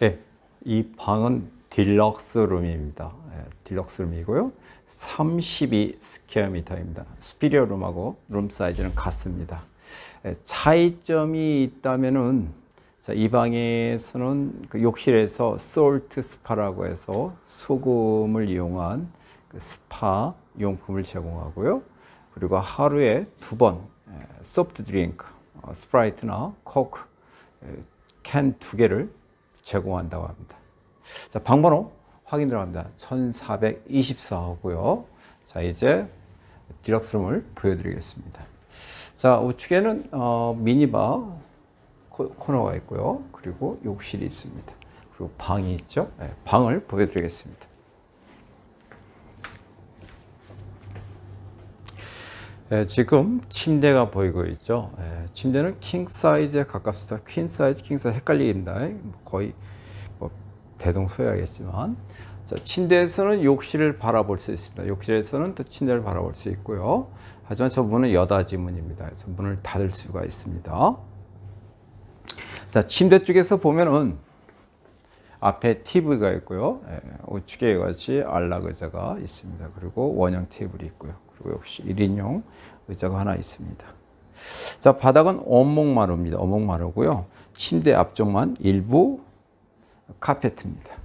네, 이 방은 딜럭스 룸입니다. 예, 딜럭스 룸이고요. 32 스퀘어미터입니다. 스피리어 룸하고 룸 사이즈는 같습니다. 예, 차이점이 있다면은 자, 이 방에서는 그 욕실에서 솔트 스파라고 해서 소금을 이용한 그 스파 용품을 제공하고요. 그리고 하루에 두 번 소프트 드링크, 어, 스프라이트나 코크 캔 두 개를 제공한다고 합니다. 자, 방번호 확인 들어갑니다. 1424호고요. 자, 이제 디럭스룸을 보여드리겠습니다. 자, 우측에는 어, 미니바 코, 코너가 있고요. 그리고 욕실이 있습니다. 그리고 방이 있죠. 네, 방을 보여드리겠습니다. 네, 지금 침대가 보이고 있죠. 네, 침대는 킹 사이즈에 가깝습니다. 퀸 사이즈, 킹 사이즈 헷갈리입니다. 거의 뭐 대동소이하겠지만 자, 침대에서는 욕실을 바라볼 수 있습니다. 욕실에서는 또 침대를 바라볼 수 있고요. 하지만 저 문은 여닫이 문입니다. 그래서 문을 닫을 수가 있습니다. 자, 침대 쪽에서 보면은 앞에 TV가 있고요. 예, 우측에 같이 안락 의자가 있습니다. 그리고 원형 테이블이 있고요. 그리고 역시 1인용 의자가 하나 있습니다. 자, 바닥은 원목마루입니다. 원목마루고요. 침대 앞쪽만 일부 카페트입니다.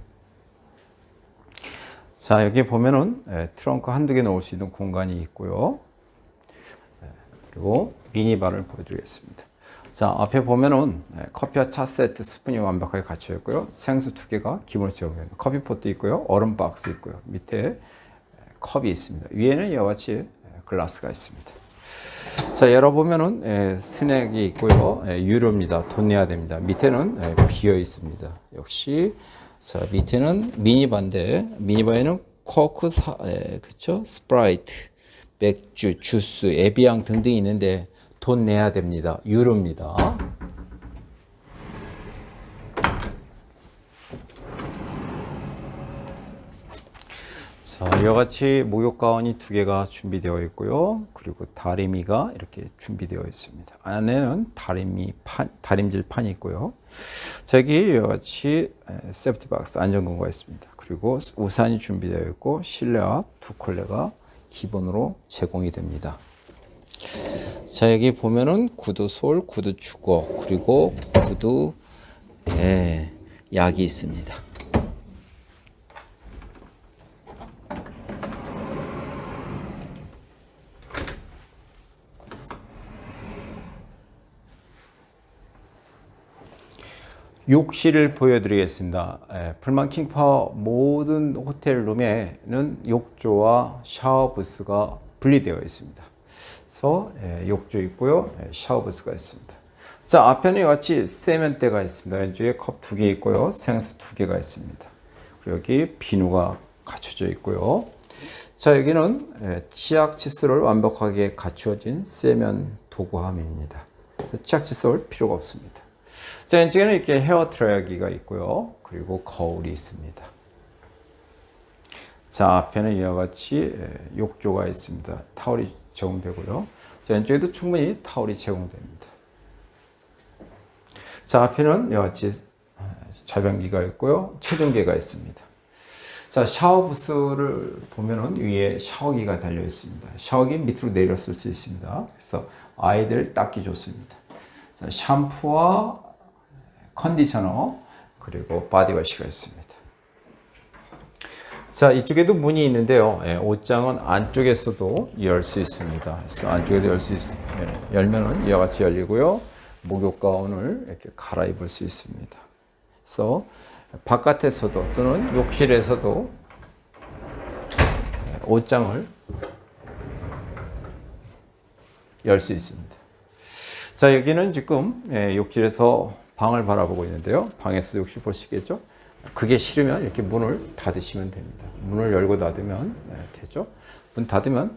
자, 여기 보면은 예, 트렁크 한두 개 넣을 수 있는 공간이 있고요. 예, 그리고 미니바를 보여드리겠습니다. 자, 앞에 보면은 예, 커피와 차 세트 스푼이 완벽하게 갖춰 있고요. 생수 두 개가 기본으로 제공됩니다. 커피포트 있고요. 얼음 박스 있고요. 밑에 예, 컵이 있습니다. 위에는 이와 같이 예, 글라스가 있습니다. 자, 열어보면은 예, 스낵이 있고요. 예, 유료입니다. 돈 내야 됩니다. 밑에는 예, 비어 있습니다. 역시 자, 밑에는 미니바인데 미니바에는 코크 사, 예, 그쵸? 스프라이트, 맥주, 주스, 에비앙 등등이 있는데 돈 내야 됩니다. 유로입니다. 자, 이와 같이 목욕 가운이 두 개가 준비되어 있고요. 그리고 다리미가 이렇게 준비되어 있습니다. 안에는 다리미 판, 다림질 판이 있고요. 저기 이와 같이 세프티 박스 안전공구가 있습니다. 그리고 우산이 준비되어 있고 실내와 두 컬레가 기본으로 제공이 됩니다. 자 여기 보면은 구두 솔, 구두 주거 그리고 구두 예, 약이 있습니다. 욕실을 보여드리겠습니다. 예, 풀만 킹파워 모든 호텔 룸에는 욕조와 샤워 부스가 분리되어 있습니다. 그래서 예, 욕조 있고요, 예, 샤워 부스가 있습니다. 자 앞에는 같이 세면대가 있습니다. 왼쪽에 컵 두 개 있고요, 생수 두 개가 있습니다. 그리고 여기 비누가 갖춰져 있고요. 자 여기는 예, 치약 칫솔을 완벽하게 갖추어진 세면 도구함입니다. 치약 칫솔 필요가 없습니다. 자, 왼쪽에는 이렇게 헤어 드라이기가 있고요. 그리고 거울이 있습니다. 자, 앞에는 이와 같이 예, 욕조가 있습니다. 타월이 제공되고요. 자, 왼쪽에도 충분히 타월이 제공됩니다. 자, 앞에는 이와 같이 자변기가 있고요. 체중계가 있습니다. 자, 샤워 부스를 보면은 위에 샤워기가 달려 있습니다. 샤워기 밑으로 내렸을 수 있습니다. 그래서 아이들 닦기 좋습니다. 자, 샴푸와 컨디셔너 그리고 바디워시가 있습니다. 자 이쪽에도 문이 있는데요. 예, 옷장은 안쪽에서도 열 수 있습니다. 그래서 안쪽에도 열 수 있, 예, 열면은 이와 같이 열리고요. 목욕 가운을 이렇게 갈아입을 수 있습니다. 그래서 바깥에서도 또는 욕실에서도 예, 옷장을 열 수 있습니다. 자 여기는 지금 예, 욕실에서 방을 바라보고 있는데요. 방에서 역시 볼수 있겠죠? 그게 싫으면 이렇게 문을 닫으시면 됩니다. 문을 열고 닫으면 네, 되죠? 문 닫으면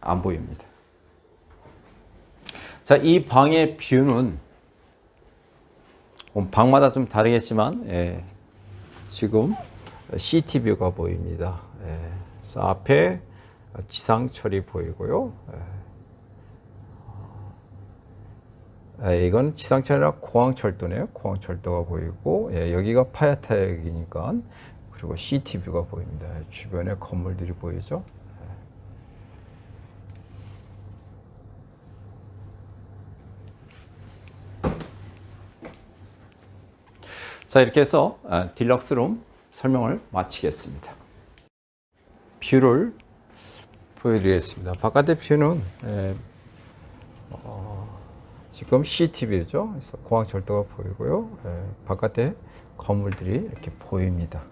안 보입니다. 자, 이 방의 뷰는 뭐 방마다 좀 다르겠지만 예, 지금 시티 뷰가 보입니다. 예, 앞에 지상철이 보이고요. 예, 예, 이건 지상철 아니라 공항철도네요. 공항철도가 보이고 예, 여기가 파야타역이니까 그리고 CTV가 보입니다. 주변에 건물들이 보이죠. 자 이렇게 해서 아, 딜럭스룸 설명을 마치겠습니다. 뷰를 보여드리겠습니다. 바깥의 뷰는 에, 어, 지금 CCTV죠. 그래서 공항철도가 보이고요. 에, 바깥에 건물들이 이렇게 보입니다.